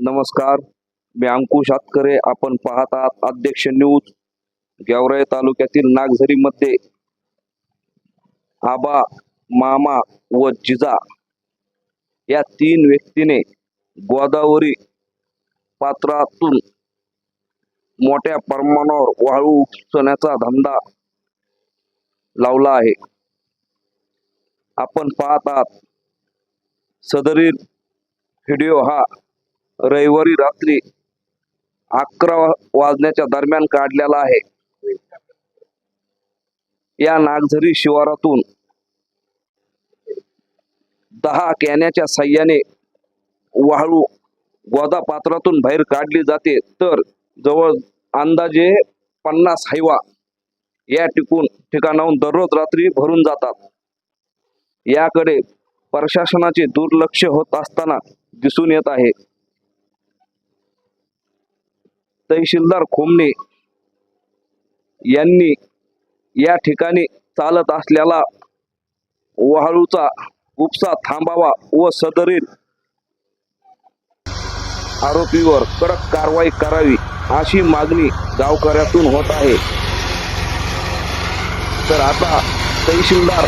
नमस्कार. मी अंकुश हातकरे आपण पाहत आहात अध्यक्ष न्यूज. गेवराई तालुक्यातील नागझरीमध्ये आबा मामा व जिजा या तीन व्यक्तीने गोदावरी पात्रातून मोठ्या प्रमाणावर वाळू उपसण्याचा धंदा लावला आहे. आपण पाहत आहात सदरील व्हिडिओ हा रविवारी रात्री अकरा वाजण्याच्या दरम्यान काढलेला आहे. या नागझरी शिवारातून दहा कॅन्याच्या साह्याने वाळू गोदा पात्रातून बाहेर काढली जाते. तर जवळ अंदाजे पन्नास हैवा या टिकून ठिकाणाहून दररोज रात्री भरून जातात. याकडे प्रशासनाचे दुर्लक्ष होत असताना दिसून येत आहे. तहसीलदार खोमणे यांनी या ठिकाणी चालत असलेला वाळूचा उपसा थांबावा व सदरील आरोपीवर कडक कारवाई करावी अशी मागणी गावकऱ्यातून होत आहे. तर आता तहसीलदार